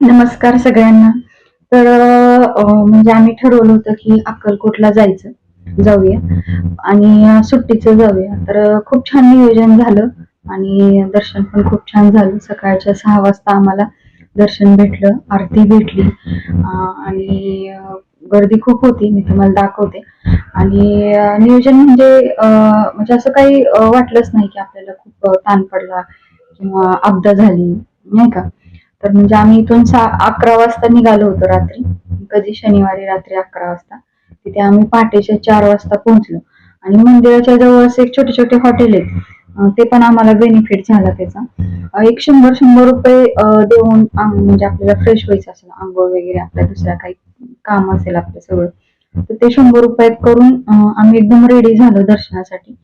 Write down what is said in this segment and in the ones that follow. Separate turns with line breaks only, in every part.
नमस्कार सगळ्यांना. तर म्हणजे आम्ही ठरवलं होतं की अक्कलकोटला जायचं. जाऊया. आणि सुट्टीचं जाऊया. तर खूप छान नियोजन झालं आणि दर्शन पण खूप छान झालं. सकाळच्या सहा वाजता आम्हाला दर्शन भेटलं आरती भेटली आणि गर्दी खूप होती. मी तुम्हाला दाखवते. आणि नियोजन म्हणजे म्हणजे असं काही वाटलंच नाही की आपल्याला खूप ताण पडला किंवा अपदा झाली नाही का? तर म्हणजे आम्ही इथून सा अकरा वाजता निघालो होतो रात्री. कधी? शनिवारी रात्री अकरा वाजता. तिथे आम्ही पहाटेच्या चार वाजता पोहोचलो. आणि मंदिराच्या जवळच एक छोटे छोटे हॉटेल आहेत. ते पण आम्हाला बेनिफिट झाला त्याचा. एक शंभर शंभर रुपये देऊन म्हणजे आपल्याला फ्रेश व्हायचं असेल आंघोळ वगैरे आपल्या दुसऱ्या काही काम असेल आपलं सगळं तर ते शंभर रुपयात करून आम्ही एकदम रेडी झालो दर्शनासाठी.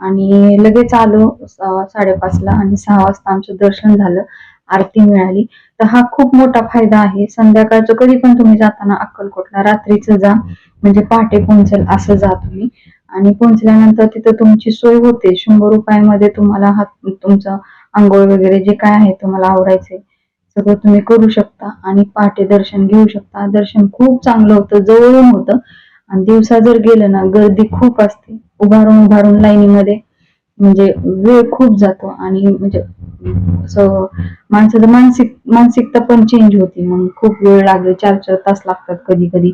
आणि लगेच आलो साडेपाचला आणि सहा वाजता आमचं दर्शन झालं. आरती मिळाली. तर हा खूप मोठा फायदा आहे. संध्याकाळचं कधी पण तुम्ही जाताना अक्कलकोटला रात्रीचं जा. म्हणजे पहाटे पोहोचेल असं जा तुम्ही. आणि पोहोचल्यानंतर तिथं तुमची सोय होते. शंभर रुपयामध्ये तुम्हाला हा तुमचं आंघोळ वगैरे जे काय आहे तुम्हाला आवडायचे सगळं तुम्ही करू शकता आणि पहाटे दर्शन घेऊ शकता. दर्शन खूप चांगलं होतं जवळून होतं. आणि दिवसा जर गेलं ना गर्दी खूप असते. उभारून उभारून लाईनीमध्ये म्हणजे वेळ खूप जातो आणि म्हणजे असं माणसाचं मानसिक मानसिकता पण चेंज होती. मग खूप वेळ लागले. चार चार तास लागतात कधी कधी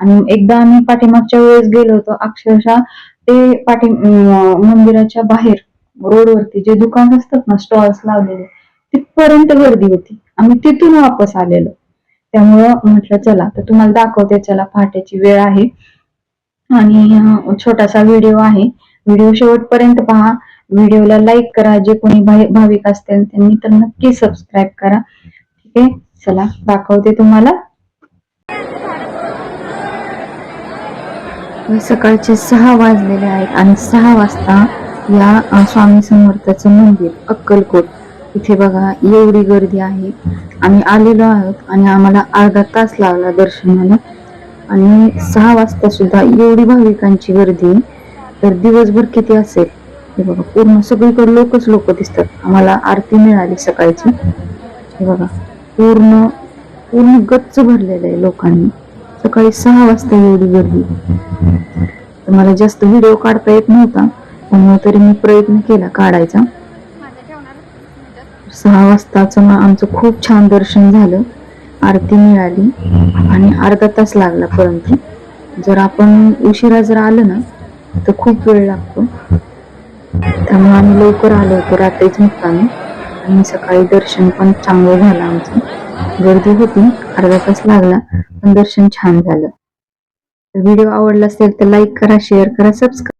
आणि एकदा आम्ही पाठीमागच्या वेळेस गेलो होतो अक्षरशः ते पाठी मंदिराच्या बाहेर रोडवरती जे दुकान असतात ना स्टॉल्स लावलेले तिथपर्यंत गर्दी होती. आम्ही तिथून वापस आलेलो. त्यामुळं म्हटलं चला तर तुम्हाला दाखवते चला पहाटेची वेळ आहे. आणि छोटासा व्हिडिओ आहे. व्हिडिओ शेवटपर्यंत पहा. व्हिडिओला लाईक करा. जे कोणी भाविक असतील त्यांनी तर नक्की सबस्क्राईब करा. ठीक आहे? चला दाखवते तुम्हाला. सकाळचे सहा वाजलेले आहेत आणि सहा वाजता या स्वामी समर्थाचं मंदिर अक्कलकोट. इथे बघा एवढी गर्दी आहे. आम्ही आलेलो आहोत आणि आम्हाला अर्धा तास लागला दर्शनाला आणि सहा वाजता सुद्धा एवढी भाविकांची गर्दी. तर दिवसभर किती असेल? हे बघा पूर्ण सगळीकडे लोकच लोक दिसतात. आम्हाला आरती मिळाली सकाळची. हे बघा पूर्ण पूर्ण गच्च भरलेलं आहे लोकांनी. सकाळी सहा वाजता एवढी गर्दी. तर मला जास्त व्हिडिओ काढता येत नव्हता त्यामुळे तरी मी प्रयत्न केला काढायचा. सहा वाजताचं मग आमचं खूप छान दर्शन झालं. आरती मिळाली आणि अर्धा तास लागला परंतु. जर आपण उशिरा जर आलं ना तर खूप वेळ लागतो. त्यामुळे आम्ही लवकर आलो होतो रात्रीच मुक्कामी आणि सकाळी दर्शन पण चांगलं झालं आमचं. गर्दी होती अर्धा तास लागला पण दर्शन छान झालं. व्हिडिओ आवडला असेल तर लाईक करा शेअर करा सबस्क्राईब